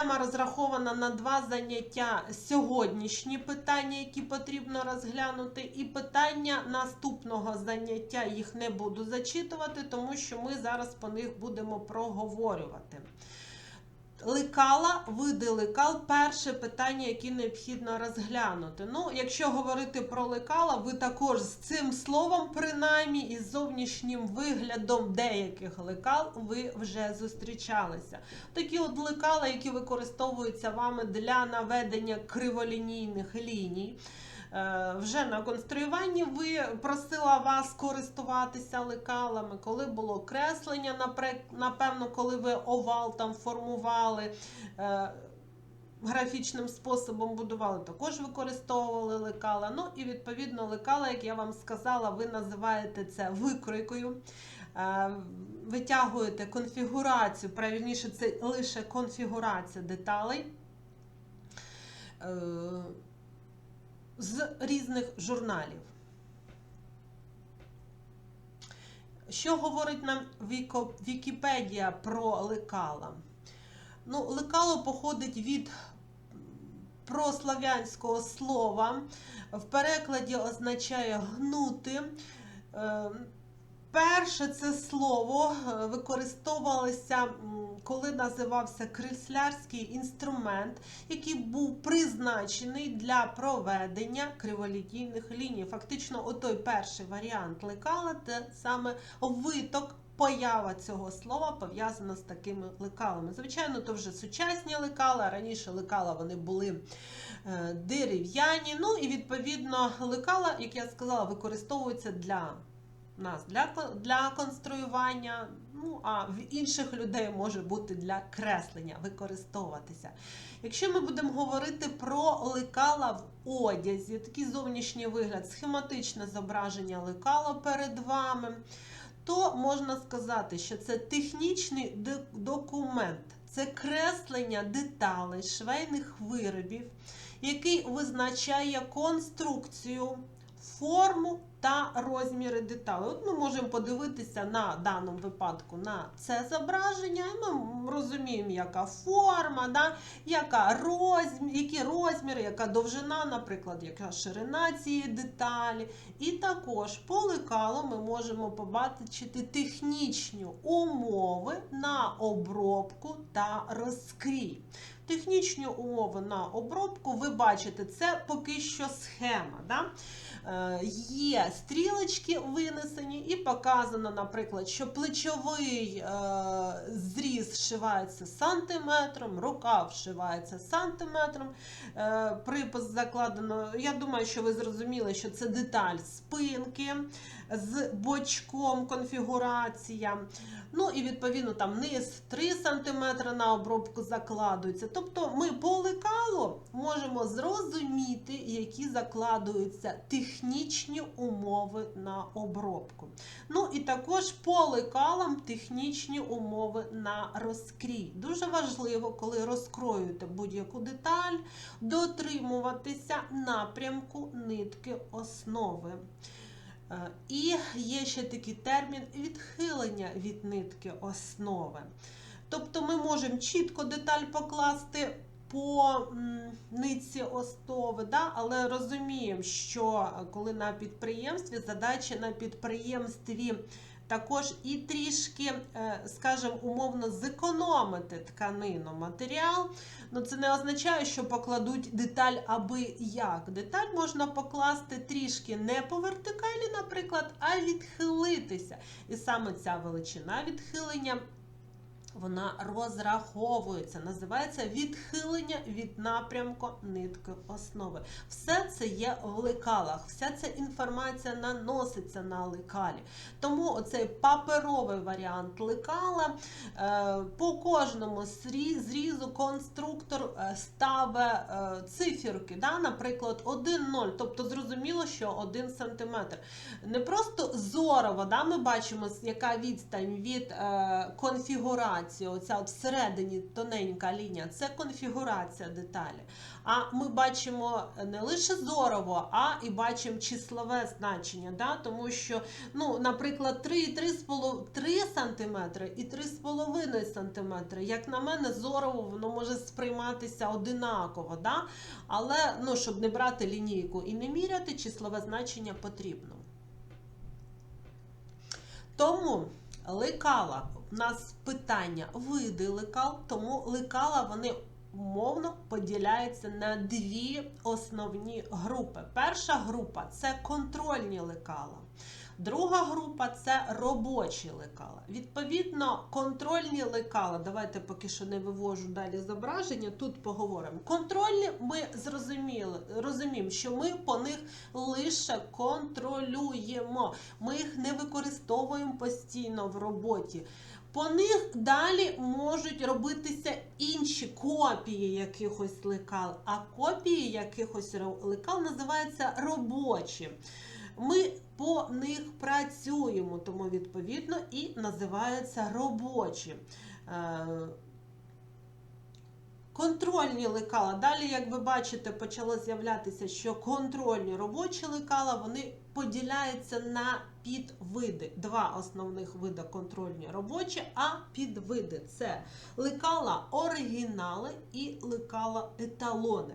Тема розрахована на два заняття сьогоднішні питання, які потрібно розглянути, і питання наступного заняття їх не буду зачитувати, тому що ми зараз по них будемо проговорювати. Лекала, види лекал, перше питання, яке необхідно розглянути. Ну, якщо говорити про лекала, ви також з цим словом, принаймні, і з зовнішнім виглядом деяких лекал ви вже зустрічалися. Такі от лекала, які використовуються вами для наведення криволінійних ліній. Е, Вже на конструюванні ви просила вас користуватися лекалами, коли було креслення, напевно, коли ви овал там формували. е, Графічним способом будували, також використовували лекала. Ну і відповідно лекала, як я вам сказала, ви називаєте це викройкою. Е, Витягуєте конфігурацію, правильніше, це лише конфігурація деталей. З різних журналів. Що говорить нам Вікіпедія про лекала? Ну, лекало походить від прослав'янського слова. В перекладі означає гнути. Е, Перше це слово е, використовувалося, коли називався креслярський інструмент, який був призначений для проведення криволінійних ліній. Фактично, отой перший варіант лекала це саме виток. Поява цього слова пов'язана з такими лекалами. Звичайно, то вже сучасні лекала. Раніше лекала вони були е, дерев'яні. Ну і відповідно лекала, як я сказала, використовуються для нас для, для конструювання, ну а в інших людей може бути для креслення, використовуватися. Якщо ми будемо говорити про лекала в одязі, такий зовнішній вигляд, схематичне зображення лекала перед вами, то можна сказати, що це технічний документ, це креслення деталей швейних виробів, який визначає конструкцію, форму та розміри деталей. От ми можемо подивитися на даному випадку на це зображення, і ми розуміємо, яка форма, да, яка розмір, які розміри, яка довжина, наприклад, яка ширина цієї деталі. І також по лекалу ми можемо побачити технічні умови на обробку та розкрій. Технічні умови на обробку, ви бачите, це поки що схема. Да? Е, Є стрілочки винесені і показано, наприклад, що плечовий е, зріз вшивається сантиметром, рука вшивається сантиметром. Е, Припис закладено. Я думаю, що ви зрозуміли, що це деталь спинки з бочком конфігурація. Ну і відповідно там низ 3 см на обробку закладується. Тобто ми по лекалу можемо зрозуміти, які закладуються технічні умови на обробку. Ну і також по лекалам технічні умови на розкрій. Дуже важливо, коли розкроюєте будь-яку деталь, дотримуватися напрямку нитки основи. Е, І є ще такий термін відхилення від нитки основи. Тобто ми можемо чітко деталь покласти по м, нитці основи, да? але розуміємо, що е, коли на підприємстві задача на підприємстві також і трішки, е, скажімо, умовно зекономити тканину, матеріал. Ну, це не означає, що покладуть деталь аби як. Деталь можна покласти трішки не по вертикалі, наприклад, а відхилитися. І саме ця величина відхилення. Вона розраховується, називається відхилення від напрямку нитки основи. Все це є в лекалах, вся ця інформація наноситься на лекалі. Тому оцей паперовий варіант лекала е, по кожному зрізу конструктор е, ставить е, циферки, да? наприклад, 1-0, тобто зрозуміло, що 1 см. Не просто зорово, да? ми бачимо, яка відстань від е, конфігурації. оця от всередині тоненька лінія, це конфігурація деталі. А ми бачимо не лише зорово, а і бачимо числове значення. Да? Тому що, ну, наприклад, 3 і 3 см і 3,5 см. Як на мене, зорово воно може сприйматися одинаково. Да? Але ну, щоб не брати лінійку і не міряти, числове значення потрібно. Тому лекала в нас питання види лекал, тому лекала вони умовно поділяються на дві основні групи. Перша група це контрольні лекала. Друга група це робочі лекала. Відповідно, контрольні лекала, давайте поки що не вивожу далі зображення, тут поговоримо. Контрольні ми зрозуміли, розуміємо, що ми по них лише контролюємо. Ми їх не використовуємо постійно в роботі. По них далі можуть робитися інші копії якихось лекал, а копії якихось лекал називаються робочі. Ми по них працюємо, тому відповідно і називаються робочі. Е, Контрольні лекала. Далі, як ви бачите, почало з'являтися, що контрольні робочі лекала вони поділяються на підвиди. Два основних види контрольні робочі, а підвиди це лекала оригінали і лекала еталони.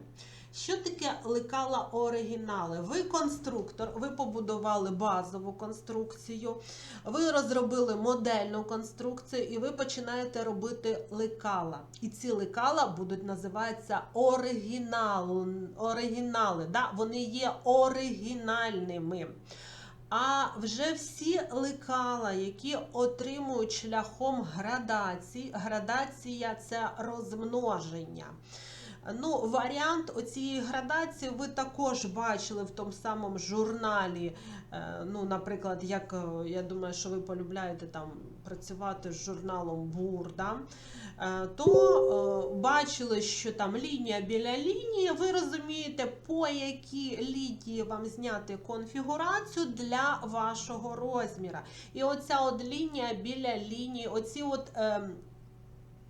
Що таке лекала оригінали? Ви конструктор, ви побудували базову конструкцію, ви розробили модельну конструкцію і ви починаєте робити лекала. І ці лекала будуть називатися оригінал, оригінали. Да? Вони є оригінальними. А вже всі лекала, які отримують шляхом градації, градація це розмноження. Ну, Варіант оцієї градації ви також бачили в тому самому журналі. Е, ну, Наприклад, як е, я думаю, що ви полюбляєте там працювати з журналом Бур, да? Е, то бачили, що там лінія біля лінії, ви розумієте, по якій лінії вам зняти конфігурацію для вашого розміра. І оця от лінія біля лінії, оці от.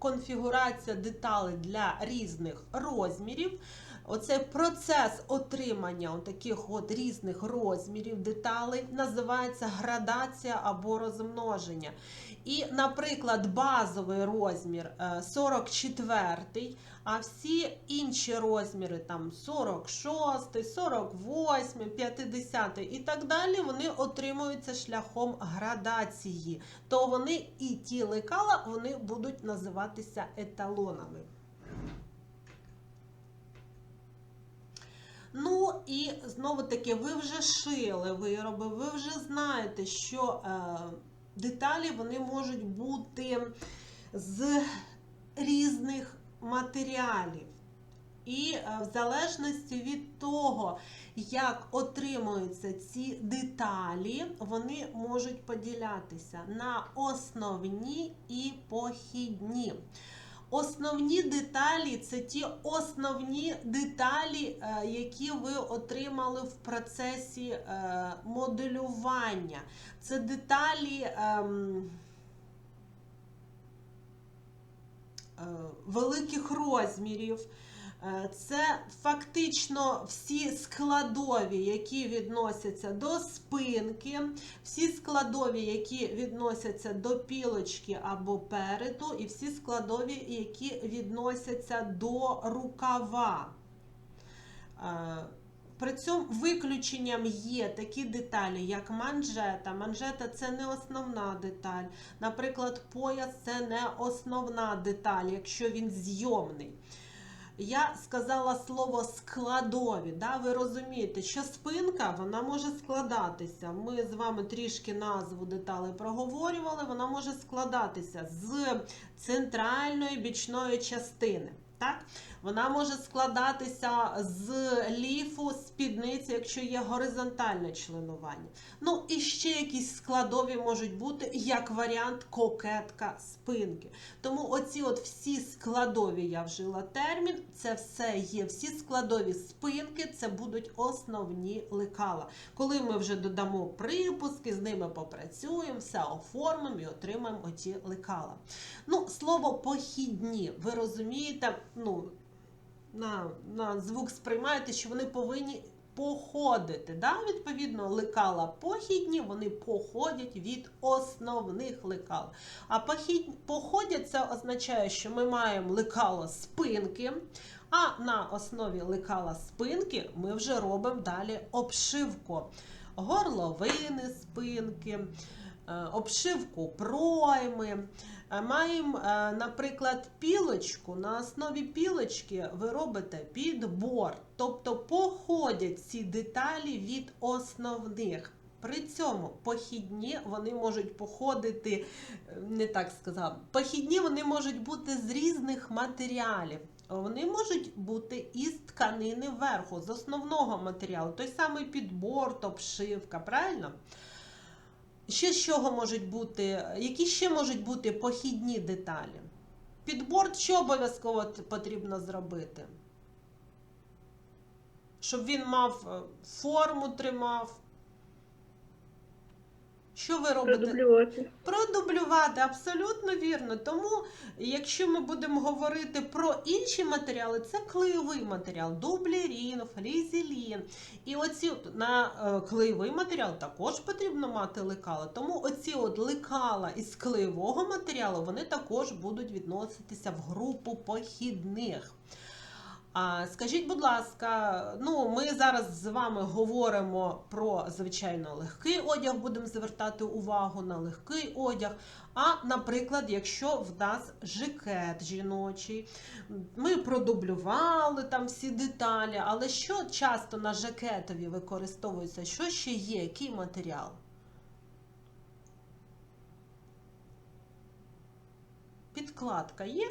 Конфігурація деталей для різних розмірів. Оцей процес отримання таких от різних розмірів деталей називається градація або розмноження. І, наприклад, базовий розмір 44, е, а всі інші розміри там 46, 48, 50 і так далі, вони отримуються шляхом градації. То вони і ті лекала вони будуть називатися еталонами. Ну і знову таки, ви вже шили вироби, ви вже знаєте, що е, деталі вони можуть бути з різних матеріалів. І е, в залежності від того, як отримуються ці деталі, вони можуть поділятися на основні і похідні. Основні деталі це ті основні деталі, е, які ви отримали в процесі е, моделювання. Це деталі ем, е, великих розмірів. Е, це фактично всі складові, які відносяться до спинки, всі складові, які відносяться до пілочки або переду, і всі складові, які відносяться до рукава. Е, при цьому виключенням є такі деталі, як манжета. Манжета це не основна деталь. Наприклад, пояс це не основна деталь, якщо він зйомний. Я сказала слово складові. Да? Ви розумієте, що спинка вона може складатися. Ми з вами трішки назву деталей проговорювали, вона може складатися з центральної бічної частини. Так? Вона може складатися з ліфу, спідниці, якщо є горизонтальне членування. Ну і ще якісь складові можуть бути, як варіант кокетка спинки. Тому оці от всі складові я вжила термін, це все є, всі складові спинки, це будуть основні лекала. Коли ми вже додамо припуски, з ними попрацюємо, все оформимо і отримаємо оті лекала. Ну, слово похідні, ви розумієте, ну, на, на звук сприймаєте, що вони повинні походити. Да? Відповідно, лекала похідні, вони походять від основних лекал. А походять це означає, що ми маємо лекало спинки. А на основі лекала спинки ми вже робимо далі обшивку горловини спинки, обшивку пройми. Е, Маємо, е, наприклад, пілочку. На основі пілочки ви робите підбор. Тобто походять ці деталі від основних. При цьому похідні вони можуть походити, е, не так сказав, похідні вони можуть бути з різних матеріалів. Вони можуть бути із тканини верху, з основного матеріалу, той самий підбор, обшивка, правильно? Ще з чого можуть бути, які ще можуть бути похідні деталі? Підборд що обов'язково потрібно зробити? Щоб він мав е, форму тримав. Що ви робите? Продублювати. Продублювати, абсолютно вірно. Тому, якщо ми будемо говорити про інші матеріали, це клеєвий матеріал, дублерін, флізелін. І оці на е, клеєвий матеріал також потрібно мати лекала. Тому оці от лекала із клеєвого матеріалу вони також будуть відноситися в групу похідних. Скажіть, будь ласка, ну ми зараз з вами говоримо про звичайно легкий одяг, будемо звертати увагу на легкий одяг. А, наприклад, якщо в нас жакет жіночий, ми продублювали там всі деталі, але що часто на жакетові використовується? Що ще є? Який матеріал? Підкладка є?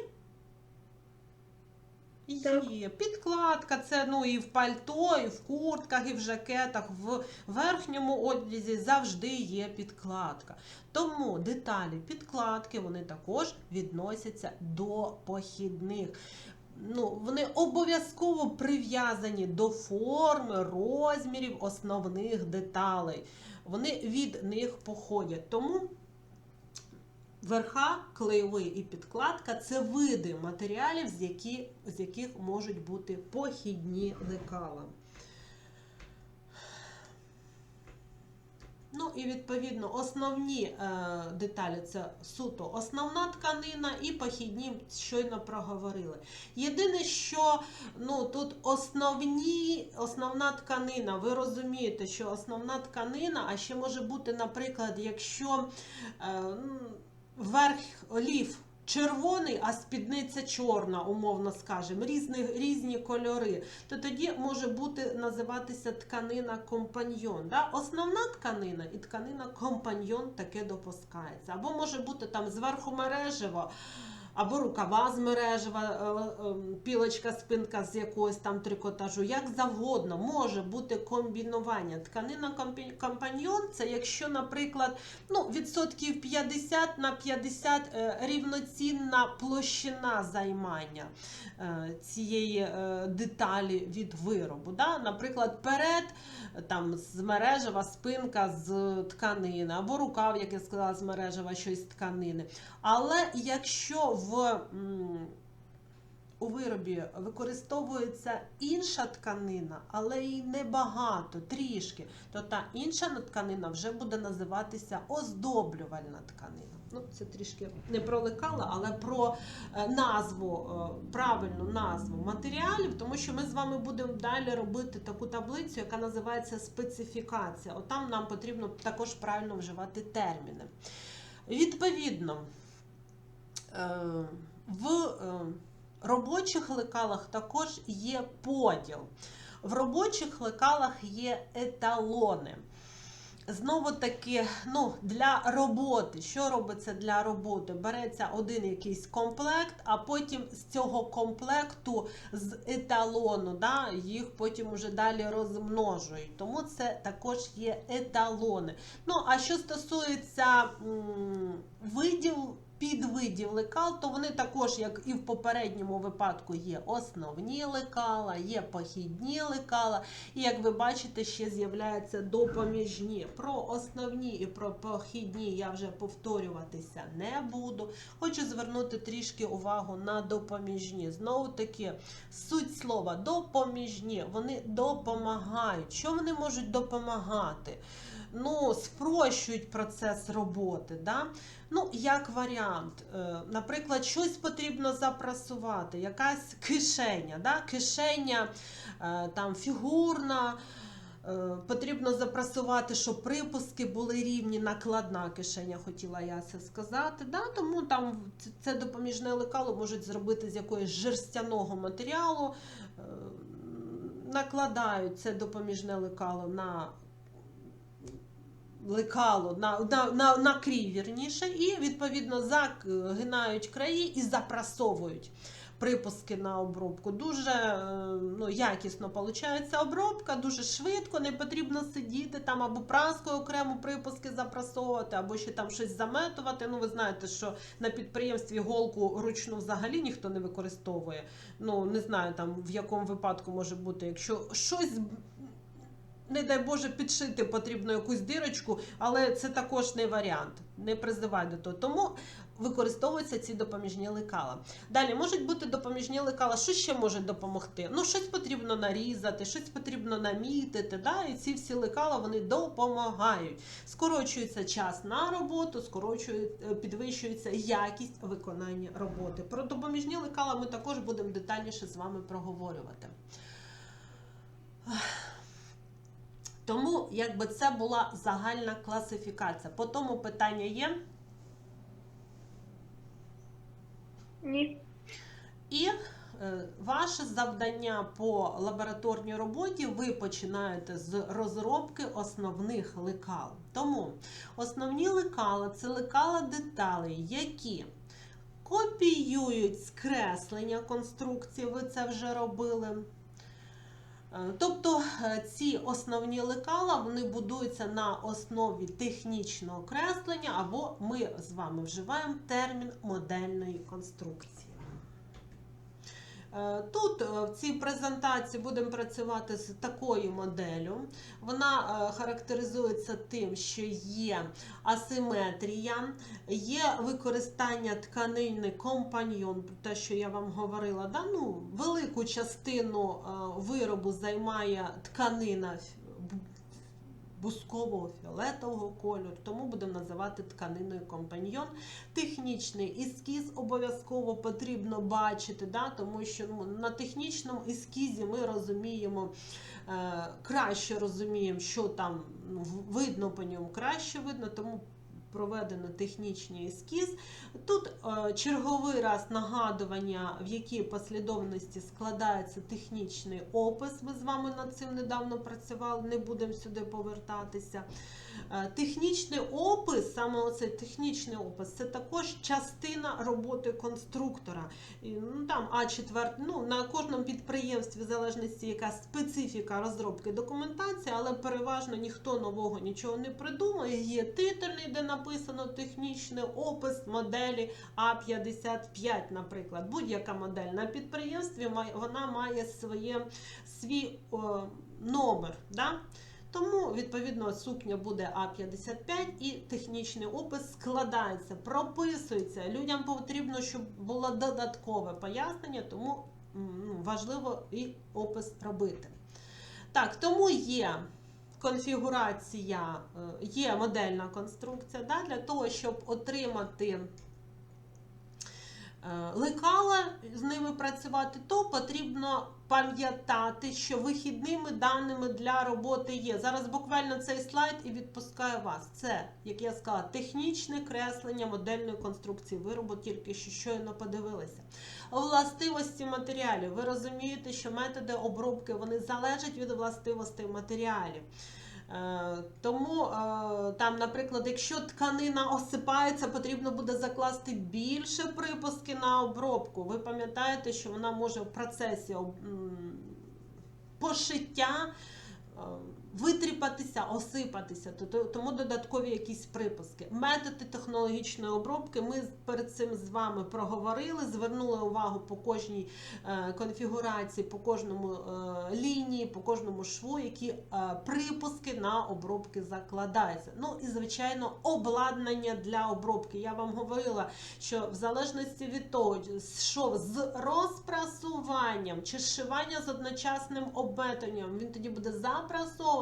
Є. Підкладка, це ну і в пальто, і в куртках, і в жакетах, в верхньому одязі завжди є підкладка. Тому деталі підкладки вони також відносяться до похідних. Ну, вони обов'язково прив'язані до форми, розмірів основних деталей. Вони від них походять. Тому Верха, клеєвий і підкладка це види матеріалів, з, які, з яких можуть бути похідні лекала. Ну і відповідно основні е, деталі це суто основна тканина і похідні щойно проговорили. Єдине, що ну тут основні, основна тканина, ви розумієте, що основна тканина, а ще може бути, наприклад, якщо е, верх олів червоний, а спідниця чорна, умовно скажемо, різні, різні кольори, то тоді може бути називатися тканина компаньйон. Да? Основна тканина і тканина компаньйон таке допускається. Або може бути там зверху мережево. Або рукава з мережева, е, е, пілочка, спинка з якогось там трикотажу, як завгодно, може бути комбінування. Тканина компаньйон це якщо, наприклад, ну, відсотків 50 на 50 е, рівноцінна площина займання цієї деталі від виробу. Да? Наприклад, перед там з мережева спинка з тканини, або рукав, як я сказала, з мережева щось з тканини. Але якщо в у виробі використовується інша тканина, але і небагато, трішки, то та інша тканина вже буде називатися оздоблювальна тканина. Ну, це трішки не пролекала, але про е, назву, е, правильну назву матеріалів, тому що ми з вами будемо далі робити таку таблицю, яка називається специфікація. От там нам потрібно також правильно вживати терміни. Відповідно, в е, робочих лекалах також є поділ. В робочих лекалах є еталони. Знову таки, ну, для роботи. Що робиться для роботи? Береться один якийсь комплект, а потім з цього комплекту з еталону, да, їх потім уже далі розмножують. Тому це також є еталони. Ну, а що стосується м, видів, підвидів лекал, то вони також, як і в попередньому випадку, є основні лекала, є похідні лекала. І як ви бачите, ще з'являються допоміжні. Про основні і про похідні я вже повторюватися не буду. Хочу звернути трішки увагу на допоміжні. Знову таки, суть слова допоміжні. Вони допомагають. Що вони можуть допомагати? Ну, спрощують процес роботи. Да? Ну, як варіант, Е, наприклад, щось потрібно запрасувати, якась кишеня, да? кишеня е, там фігурна. Е, Потрібно запрасувати, щоб припуски були рівні, накладна кишеня, хотіла я це сказати. Да? Тому там це допоміжне лекало можуть зробити з якоїсь жерстяного матеріалу. Накладають це допоміжне лекало на лекало на, на, на, на крій, вірніше, і відповідно загинають краї і запрасовують припуски на обробку. Дуже е, ну, якісно виходить обробка, дуже швидко, не потрібно сидіти там або праскою окремо припуски запрасовувати, або ще там щось заметувати. Ну, ви знаєте, що на підприємстві голку ручну взагалі ніхто не використовує. Ну, не знаю там в якому випадку може бути, якщо щось не дай Боже, підшити потрібно якусь дирочку, але це також не варіант. Не призивай до того. Тому використовуються ці допоміжні лекала. Далі можуть бути допоміжні лекала. Що ще може допомогти? Ну, щось потрібно нарізати, щось потрібно намітити. Да? І ці всі лекала вони допомагають. Скорочується час на роботу, скорочує, е, підвищується якість виконання роботи. Про допоміжні лекала ми також будемо детальніше з вами проговорювати. Тому якби це була загальна класифікація. По тому питання є. Ні. І е, ваше завдання по лабораторній роботі ви починаєте з розробки основних лекал. Тому основні лекала це лекала деталей, які копіюють скреслення конструкції, ви це вже робили. Е, Тобто е, ці основні лекала вони будуються на основі технічного креслення, або ми з вами вживаємо термін модельної конструкції. Е, Тут е, в цій презентації будемо працювати з такою моделлю. Вона е, характеризується тим, що є асиметрія, є використання тканини компаньйон, те, що я вам говорила. Да? Ну, велику частину виробу займає тканина бускового фіолетового кольору, тому будемо називати тканиною компаньйон. Технічний ескіз обов'язково потрібно бачити, да? тому що ну, на технічному ескізі ми розуміємо. е, Краще розуміємо, що там ну, видно по ньому, краще видно, тому проведено технічний ескіз. Тут е, черговий раз нагадування, в якій послідовності складається технічний опис. Ми з вами над цим недавно працювали, не будемо сюди повертатися. Е, Технічний опис, саме оцей технічний опис, це також частина роботи конструктора. Ну, там А4, ну, на кожному підприємстві, в залежності, яка специфіка розробки документації, але переважно ніхто нового нічого не придумує. Є титульний, де написано технічний опис моделі А55, наприклад. Будь-яка модель на підприємстві вона має своє, свій о, номер. Да? Тому, відповідно, сукня буде А55 і технічний опис складається, прописується. Людям потрібно, щоб було додаткове пояснення, тому ну, важливо і опис робити. Так, тому є конфігурація, е, є модельна конструкція да, для того, щоб отримати лекала, з ними працювати, то потрібно пам'ятати, що вихідними даними для роботи є. Зараз буквально цей слайд і відпускаю вас. Це, як я сказала, технічне креслення модельної конструкції виробу, тільки що щойно подивилися. Властивості матеріалів. Ви розумієте, що методи обробки вони залежать від властивостей матеріалів. Е, Тому е, там, наприклад, якщо тканина осипається, потрібно буде закласти більше припуски на обробку. Ви пам'ятаєте, що вона може в процесі пошиття е, витріпатися, осипатися, То- то- тому додаткові якісь припуски. Методи технологічної обробки ми перед цим з вами проговорили, звернули увагу по кожній е, конфігурації, по кожному е, лінії, по кожному шву, які е, припуски на обробки закладаються. Ну і звичайно, обладнання для обробки. Я вам говорила, що в залежності від того, що з розпрасуванням чи зшивання з одночасним обметанням, він тоді буде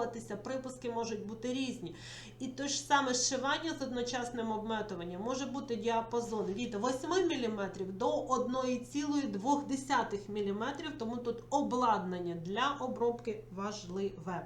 запрасовуватися, припуски можуть бути різні. І те ж саме зшивання з одночасним обметуванням може бути діапазон від 8 мм до 1,2 мм, тому тут обладнання для обробки важливе.